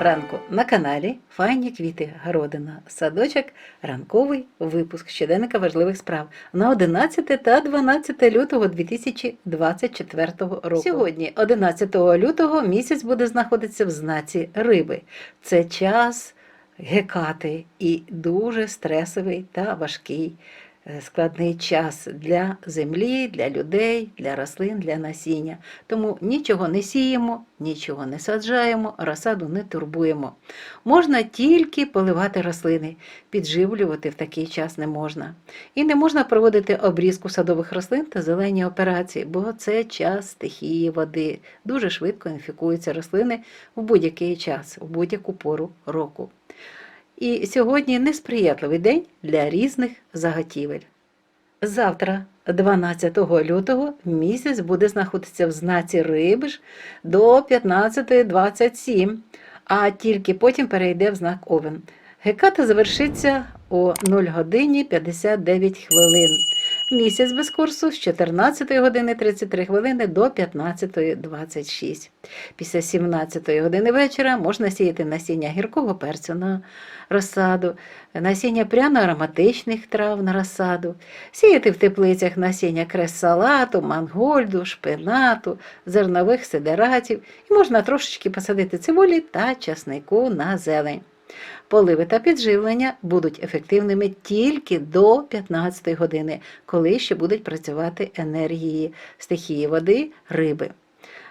ранку на каналі Файні квіти Городина. Садочок, ранковий випуск щоденника важливих справ на 11 та 12 лютого 2024 року. Сьогодні, 11 лютого, місяць буде знаходитися в знаці риби. Це час гекати і дуже стресовий та важкий. Е, Складний час для землі, для людей, для рослин, для насіння. Тому нічого не сіємо, нічого не саджаємо, розсаду не турбуємо. Можна тільки поливати рослини, підживлювати в такий час не можна. І не можна проводити обрізку садових рослин та зелені операції, бо це час стихії води. Дуже швидко інфікуються рослини в будь-який час, в будь-яку пору року. І сьогодні несприятливий день для різних заготівель. Завтра, 12 лютого, місяць буде знаходитися в знаці риби ж до 15.27, а тільки потім перейде в знак Овен. Геката завершиться о 0 годині 59 хвилин. Місяць без курсу з 14 години 33 хвилини до 15.26. Після 17 години вечора можна сіяти насіння гіркого перцю на розсаду, насіння пряно-ароматичних трав на розсаду, сіяти в теплицях насіння крес-салату, мангольду, шпинату, зернових сидератів і можна трошечки посадити цибулі та часнику на зелень. Поливи та підживлення будуть ефективними тільки до 15 години, коли ще будуть працювати енергії стихії води, риби.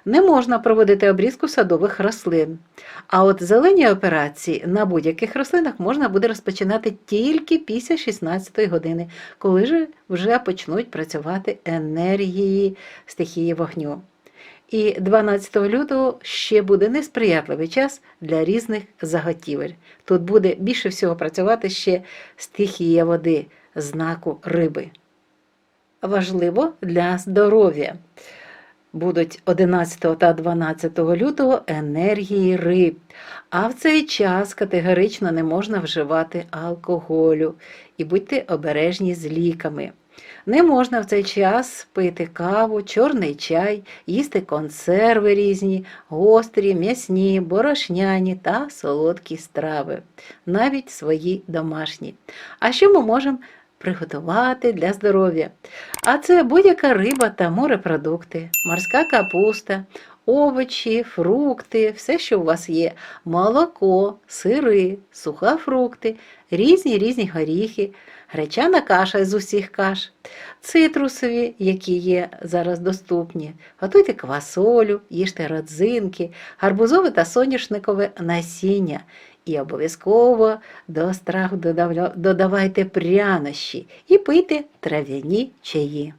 Не можна проводити обрізку садових рослин. А от зелені операції на будь-яких рослинах можна буде розпочинати тільки після 16 години, коли вже почнуть працювати енергії стихії вогню. І 12 лютого ще буде несприятливий час для різних заготівель. Тут буде більше всього працювати ще стихія води, знаку риби. Важливо для здоров'я. Будуть 11 та 12 лютого енергії риб. А в цей час категорично не можна вживати алкоголю і будьте обережні з ліками. Не можна в цей час пити каву, чорний чай, їсти консерви різні, гострі, м'ясні, борошняні та солодкі страви, навіть свої домашні. А що ми можемо приготувати для здоров'я? А це будь-яка риба та морепродукти, морська капуста, овочі, фрукти, все, що у вас є, молоко, сири, сухофрукти, різні різні горіхи, гречана каша з усіх каш, цитрусові, які є зараз доступні. Готуйте квасолю, їжте родзинки, гарбузове та соняшникове насіння. І обов'язково до страху додавайте прянощі і пийте трав'яні чаї.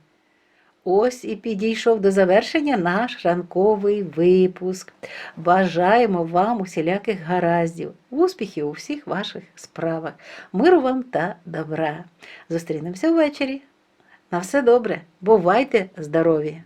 Ось і підійшов до завершення наш ранковий випуск. Бажаємо вам усіляких гараздів, успіхів у всіх ваших справах, миру вам та добра. Зустрінемося ввечері. На все добре, бувайте здорові!